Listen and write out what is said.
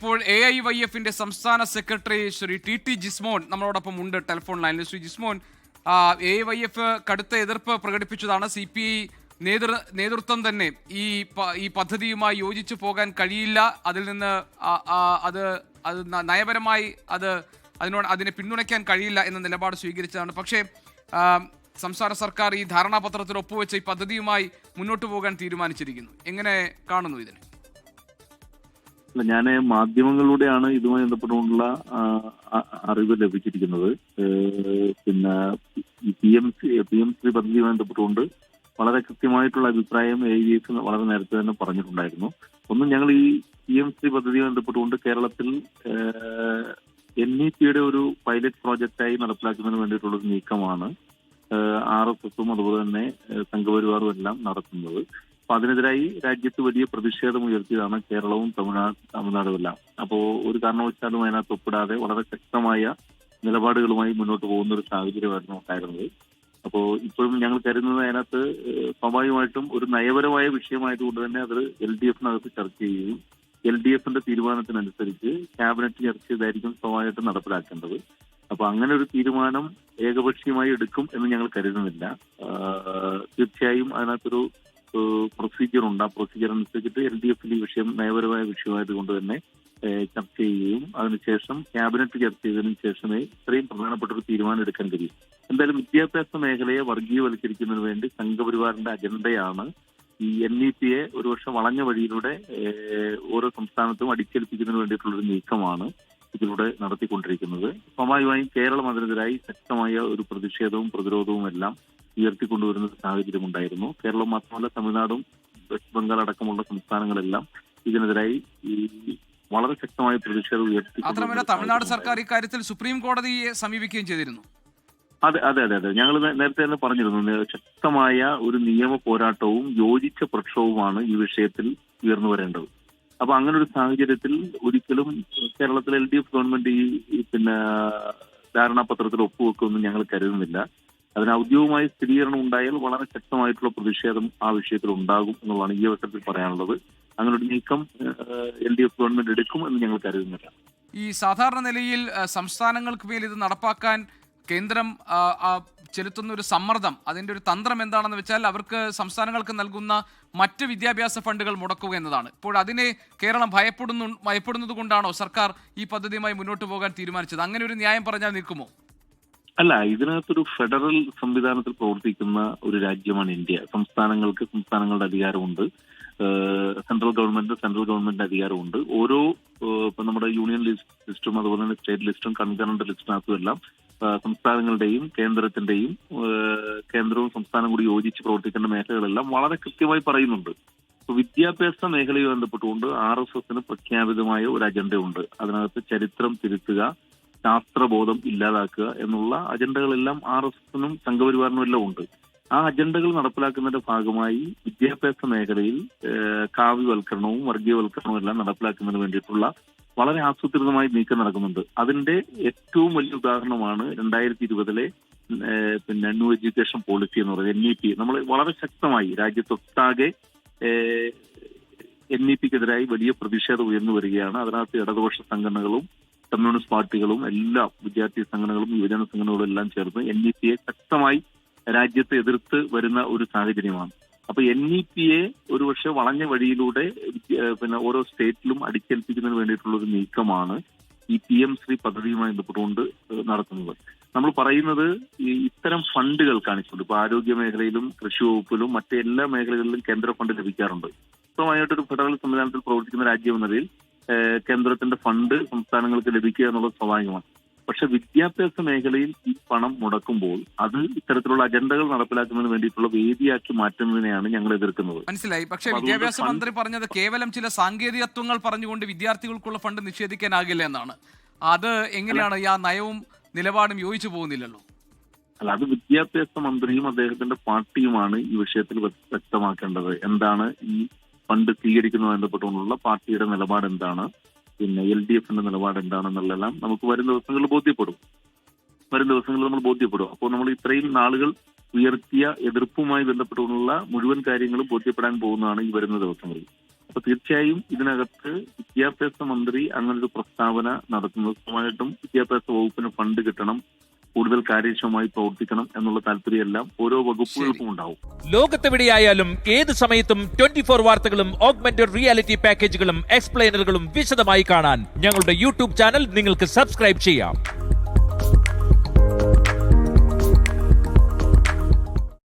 ഇപ്പോൾ A I Y എഫിന്റെ സംസ്ഥാന secretary Shri T T Jismon നമ്മളോടൊപ്പം ഉണ്ട് ടെലിഫോൺ ലൈനിൽ. Shri Jismon A Y F കടുത്ത എതിർപ്പ് പ്രകടിപ്പിച്ചതാണ്. സി പി ഐ നേതൃ നേതൃത്വം തന്നെ ഈ ഈ പദ്ധതിയുമായി യോജിച്ചു പോകാൻ കഴിയില്ല. അതിൽ നിന്ന് അത് അത് നയപരമായി അത് അതിനോട് അതിനെ പിന്തുണയ്ക്കാൻ കഴിയില്ല എന്ന നിലപാട് സ്വീകരിച്ചതാണ്. പക്ഷേ സംസ്ഥാന സർക്കാർ ഈ ധാരണാപത്രത്തിൽ ഒപ്പുവെച്ച ഈ പദ്ധതിയുമായി മുന്നോട്ട് പോകാൻ തീരുമാനിച്ചിരിക്കുന്നു. എങ്ങനെ കാണുന്നു ഇതിനെ? ഞാൻ മാധ്യമങ്ങളിലൂടെയാണ് ഇതുമായി ബന്ധപ്പെട്ടുകൊണ്ടുള്ള അറിവ് ലഭിച്ചിരിക്കുന്നത്. പിന്നെ P M C P M C പദ്ധതിയുമായി ബന്ധപ്പെട്ടുകൊണ്ട് വളരെ കൃത്യമായിട്ടുള്ള അഭിപ്രായം എ ഡി എസ് വളരെ നേരത്തെ തന്നെ പറഞ്ഞിട്ടുണ്ടായിരുന്നു. ഒന്ന് ഞങ്ങൾ ഈ പി എം സി പദ്ധതിയുമായി ബന്ധപ്പെട്ടുകൊണ്ട് കേരളത്തിൽ എൻ ഇ പിയുടെ ഒരു പൈലറ്റ് പ്രോജക്റ്റായി നടപ്പിലാക്കുന്നതിന് വേണ്ടിയിട്ടുള്ള ഒരു നീക്കമാണ് ആർ എസ് എസും അതുപോലെ തന്നെ സംഘപരിവാറും എല്ലാം നടത്തുന്നത്. അപ്പൊ അതിനെതിരായി രാജ്യത്ത് വലിയ പ്രതിഷേധം ഉയർത്തിയതാണ് കേരളവും തമിഴ്നാട് തമിഴ്നാടും എല്ലാം അപ്പോ ഒരു കാരണവശാലും അതിനകത്ത് ഒപ്പിടാതെ വളരെ ശക്തമായ നിലപാടുകളുമായി മുന്നോട്ട് പോകുന്ന ഒരു സാഹചര്യമായിരുന്നു ഉണ്ടായിരുന്നത്. അപ്പോ ഇപ്പോഴും ഞങ്ങൾ കരുതുന്നത് അതിനകത്ത് സ്വാഭാവികമായിട്ടും ഒരു നയപരമായ വിഷയമായതുകൊണ്ട് തന്നെ അത് എൽ ഡി എഫിനകത്ത് ചർച്ച ചെയ്യുകയും എൽ ഡി എഫിന്റെ തീരുമാനത്തിനനുസരിച്ച് ക്യാബിനറ്റ് ചർച്ച ചെയ്തായിരിക്കും സ്വാഭാവികമായിട്ടും നടപ്പിലാക്കേണ്ടത്. അപ്പൊ അങ്ങനെ ഒരു തീരുമാനം ഏകപക്ഷീയമായി എടുക്കും എന്ന് ഞങ്ങൾ കരുതുന്നില്ല. തീർച്ചയായും അതിനകത്തൊരു പ്രൊസീജിയർ ഉണ്ട്. ആ പ്രൊസീജിയർ അനുസരിച്ചിട്ട് എൽ ഡി എഫിൽ ഈ വിഷയം നയപരമായ വിഷയമായതുകൊണ്ട് തന്നെ ചർച്ച ചെയ്യുകയും അതിനുശേഷം ക്യാബിനറ്റ് ചർച്ച ചെയ്തതിനു ശേഷമേ ഇത്രയും പ്രധാനപ്പെട്ട ഒരു തീരുമാനം എടുക്കാൻ കഴിയും. എന്തായാലും വിദ്യാഭ്യാസ മേഖലയെ വർഗീയവൽക്കരിക്കുന്നതിന് വേണ്ടി സംഘപരിവാറിന്റെ അജണ്ടയാണ് ഈ എൻ ഇ പിയെ ഒരുപക്ഷെ വളഞ്ഞ വഴിയിലൂടെ ഓരോ സംസ്ഥാനത്തും അടിച്ചേൽപ്പിക്കുന്നതിന് വേണ്ടിയിട്ടുള്ള ഒരു നീക്കമാണ് ഇതിലൂടെ നടത്തിക്കൊണ്ടിരിക്കുന്നത്. സ്വാഭാവികമായും കേരളം അതിനെതിരായി ശക്തമായ ഒരു പ്രതിഷേധവും പ്രതിരോധവും എല്ലാം ഉയർത്തിക്കൊണ്ടുവരുന്ന സാഹചര്യം ഉണ്ടായിരുന്നു കേരളം മാത്രമല്ല തമിഴ്നാടും വെസ്റ്റ് ബംഗാൾ അടക്കമുള്ള സംസ്ഥാനങ്ങളെല്ലാം ഇതിനെതിരായി ഈ വളരെ ശക്തമായ പ്രതിഷേധം ഉയർത്തി മാത്രമല്ല തമിഴ്നാട് സർക്കാർ ഇക്കാര്യത്തിൽ സുപ്രീം കോടതിയെ സമീപിക്കുകയും ചെയ്തിരുന്നു. അതെ അതെ അതെ അതെ. ഞങ്ങൾ നേരത്തെ തന്നെ പറഞ്ഞിരുന്നു ശക്തമായ ഒരു നിയമ പോരാട്ടവും യോജിച്ച പ്രക്ഷോഭവുമാണ് ഈ വിഷയത്തിൽ ഉയർന്നു വരേണ്ടത്. അപ്പൊ അങ്ങനെ ഒരു സാഹചര്യത്തിൽ ഒരിക്കലും കേരളത്തിലെ എൽ ഡി എഫ് ഗവൺമെന്റ് ഈ പിന്നെ ധാരണാപത്രത്തിൽ ഒപ്പുവെക്കുമെന്ന് ഞങ്ങൾ കരുതുന്നില്ല. അതിന് ഔദ്യോഗികമായ സ്ഥിരീകരണം ഉണ്ടായാൽ വളരെ ശക്തമായിട്ടുള്ള പ്രതിഷേധം ആ വിഷയത്തിൽ ഉണ്ടാകും എന്നുള്ളതാണ് ഈ അവസരത്തിൽ പറയാനുള്ളത്. അങ്ങനെ ഒരു നീക്കം എൽ ഡി എഫ് ഗവൺമെന്റ് എടുക്കും എന്ന് ഞങ്ങൾ കരുതുന്നില്ല. ഈ സാധാരണ നിലയിൽ സംസ്ഥാനങ്ങൾക്ക് മേൽ ഇത് നടപ്പാക്കാൻ കേന്ദ്രം ചെലുത്തുന്ന ഒരു സമ്മർദ്ദം അതിന്റെ ഒരു തന്ത്രം എന്താണെന്ന് വെച്ചാൽ അവർക്ക് സംസ്ഥാനങ്ങൾക്ക് നൽകുന്ന മറ്റ് വിദ്യാഭ്യാസ ഫണ്ടുകൾ മുടക്കുക എന്നതാണ്. ഇപ്പോൾ അതിനെ കേരളം ഭയപ്പെടുന്നു ഭയപ്പെടുന്നത് കൊണ്ടാണോ സർക്കാർ ഈ പദ്ധതിയുമായി മുന്നോട്ട് പോകാൻ തീരുമാനിച്ചത്? അങ്ങനെ ഒരു ന്യായം പറഞ്ഞാൽ നിൽക്കുമോ? അല്ല ഇതിനകത്തൊരു ഫെഡറൽ സംവിധാനത്തിൽ പ്രവർത്തിക്കുന്ന ഒരു രാജ്യമാണ് ഇന്ത്യ. സംസ്ഥാനങ്ങൾക്ക് സംസ്ഥാനങ്ങളുടെ അധികാരമുണ്ട്. സെൻട്രൽ ഗവൺമെന്റ് സെൻട്രൽ ഗവൺമെന്റിന്റെ അധികാരമുണ്ട്. ഓരോ ഇപ്പൊ നമ്മുടെ യൂണിയൻ ലിസ്റ്റ് അതുപോലെ തന്നെ സ്റ്റേറ്റ് ലിസ്റ്റും കൺകറന്റ് ലിസ്റ്റിനകത്തും എല്ലാം സംസ്ഥാനങ്ങളുടെയും കേന്ദ്രത്തിന്റെയും കേന്ദ്രവും സംസ്ഥാനം കൂടി യോജിച്ച് പ്രവർത്തിക്കേണ്ട മേഖലകളെല്ലാം വളരെ കൃത്യമായി പറയുന്നുണ്ട്. വിദ്യാഭ്യാസ മേഖലയുമായി ബന്ധപ്പെട്ടുകൊണ്ട് ആർ എസ് എസിന് പ്രഖ്യാപിതമായ ഒരു അജണ്ടയുണ്ട്. അതിനകത്ത് ചരിത്രം തിരുത്തുക ശാസ്ത്രബോധം ഇല്ലാതാക്കുക എന്നുള്ള അജണ്ടകളെല്ലാം ആർ എസ് എസിനും സംഘപരിവാറിനും എല്ലാം ഉണ്ട്. ആ അജണ്ടകൾ നടപ്പിലാക്കുന്നതിന്റെ ഭാഗമായി വിദ്യാഭ്യാസ മേഖലയിൽ കാവ്യവൽക്കരണവും വർഗീയവൽക്കരണവും എല്ലാം നടപ്പിലാക്കുന്നതിന് വേണ്ടിയിട്ടുള്ള വളരെ ആസൂത്രിതമായി നീക്കം നടക്കുന്നുണ്ട്. അതിന്റെ ഏറ്റവും വലിയ ഉദാഹരണമാണ് രണ്ടായിരത്തി ഇരുപതിലെ പിന്നെ ന്യൂ എഡ്യൂക്കേഷൻ പോളിസി എന്ന് പറയുന്നത് എൻ ഇ പി. നമ്മൾ വളരെ ശക്തമായി രാജ്യത്തൊട്ടാകെ എൻ ഇ പിക്കെതിരായി വലിയ പ്രതിഷേധം ഉയർന്നു വരികയാണ്. അതിനകത്ത് ഇടതുപക്ഷ സംഘടനകളും കമ്മ്യൂണിസ്റ്റ് പാർട്ടികളും എല്ലാ വിദ്യാർത്ഥി സംഘടനകളും യുവജന സംഘടനകളും എല്ലാം ചേർന്ന് എൻ ഇ പിയെ ശക്തമായി രാജ്യത്തെ എതിർത്ത് വരുന്ന ഒരു സാഹചര്യമാണ്. അപ്പൊ എൻ ഇ പിയെ ഒരുപക്ഷെ വളഞ്ഞ വഴിയിലൂടെ പിന്നെ ഓരോ സ്റ്റേറ്റിലും അടിച്ചേൽപ്പിക്കുന്നതിന് വേണ്ടിയിട്ടുള്ള ഒരു നീക്കമാണ് ഈ പി എം ശ്രീ പദ്ധതിയുമായി ബന്ധപ്പെട്ടുകൊണ്ട് നടത്തുന്നത്. നമ്മൾ പറയുന്നത് ഈ ഇത്തരം ഫണ്ടുകൾ കാണിച്ചുകൊണ്ട് ഇപ്പൊ ആരോഗ്യ മേഖലയിലും കൃഷി വകുപ്പിലും മറ്റെല്ലാ മേഖലകളിലും കേന്ദ്ര ഫണ്ട് ലഭിക്കാറുണ്ട്. സ്വന്തമായിട്ടൊരു ഫെഡറൽ സംവിധാനത്തിൽ പ്രവർത്തിക്കുന്ന രാജ്യം എന്ന നിലയിൽ കേന്ദ്രത്തിന്റെ ഫണ്ട് സംസ്ഥാനങ്ങൾക്ക് ലഭിക്കുക എന്നുള്ളത് സ്വാഭാവികമാണ്. പക്ഷെ വിദ്യാഭ്യാസ മേഖലയിൽ ഈ പണം മുടക്കുമ്പോൾ അത് ഇത്തരത്തിലുള്ള അജണ്ടകൾ നടപ്പിലാക്കുന്നതിന് വേണ്ടിയിട്ടുള്ള വേദിയാക്കി മാറ്റുന്നതിനെയാണ് ഞങ്ങൾ എതിർക്കുന്നത്. മനസ്സിലായി. പക്ഷേ വിദ്യാഭ്യാസ മന്ത്രി പറഞ്ഞത് കേവലം ചില സാങ്കേതികത്വങ്ങൾ പറഞ്ഞുകൊണ്ട് വിദ്യാർത്ഥികൾക്കുള്ള ഫണ്ട് നിഷേധിക്കാനാകില്ല എന്നാണ്. അത് എങ്ങനെയാണ് ആ നയവും നിലപാടും യോജിച്ചു പോകുന്നില്ലല്ലോ? അല്ല അത് വിദ്യാഭ്യാസ മന്ത്രിയും അദ്ദേഹത്തിന്റെ പാർട്ടിയുമാണ് ഈ വിഷയത്തിൽ വ്യക്തമാക്കേണ്ടത്. എന്താണ് ഈ ഫണ്ട് സ്വീകരിക്കുന്നതുമായി ബന്ധപ്പെട്ടുകൊണ്ടുള്ള പാർട്ടിയുടെ നിലപാട് എന്താണ് പിന്നെ എൽ ഡി എഫിന്റെ നിലപാട് എന്താണെന്നുള്ളതെല്ലാം നമുക്ക് വരും ദിവസങ്ങളിൽ ബോധ്യപ്പെടും. വരും ദിവസങ്ങളിൽ നമ്മൾ ബോധ്യപ്പെടും. അപ്പോൾ നമ്മൾ ഇത്രയും നാളുകൾ ഉയർത്തിയ എതിർപ്പുമായി ബന്ധപ്പെട്ടുകൊണ്ടുള്ള മുഴുവൻ കാര്യങ്ങളും ബോധ്യപ്പെടാൻ പോകുന്നതാണ് ഈ വരുന്ന ദിവസങ്ങളിൽ. അപ്പൊ തീർച്ചയായും ഇതിനകത്ത് വിദ്യാഭ്യാസ മന്ത്രി അങ്ങനൊരു പ്രസ്താവന നടത്തുന്നത്. വിദ്യാഭ്യാസ വകുപ്പിന് ഫണ്ട് കിട്ടണം. കൂടുതൽ കാര്യക്ഷമമായി പ്രവർത്തിക്കണം എന്നുള്ള താല്പര്യമെല്ലാം ഓരോ വകുപ്പുകൾക്കും ഉണ്ടാവും. ലോകത്തെവിടെയായാലും ഏത് സമയത്തും ട്വന്റി ഫോർ വാർത്തകളും ഓഗ്മെന്റഡ് റിയാലിറ്റി പാക്കേജുകളും എക്സ്പ്ലെയിനറുകളും വിശദമായി കാണാൻ ഞങ്ങളുടെ യൂട്യൂബ് ചാനൽ നിങ്ങൾക്ക് സബ്സ്ക്രൈബ് ചെയ്യാം.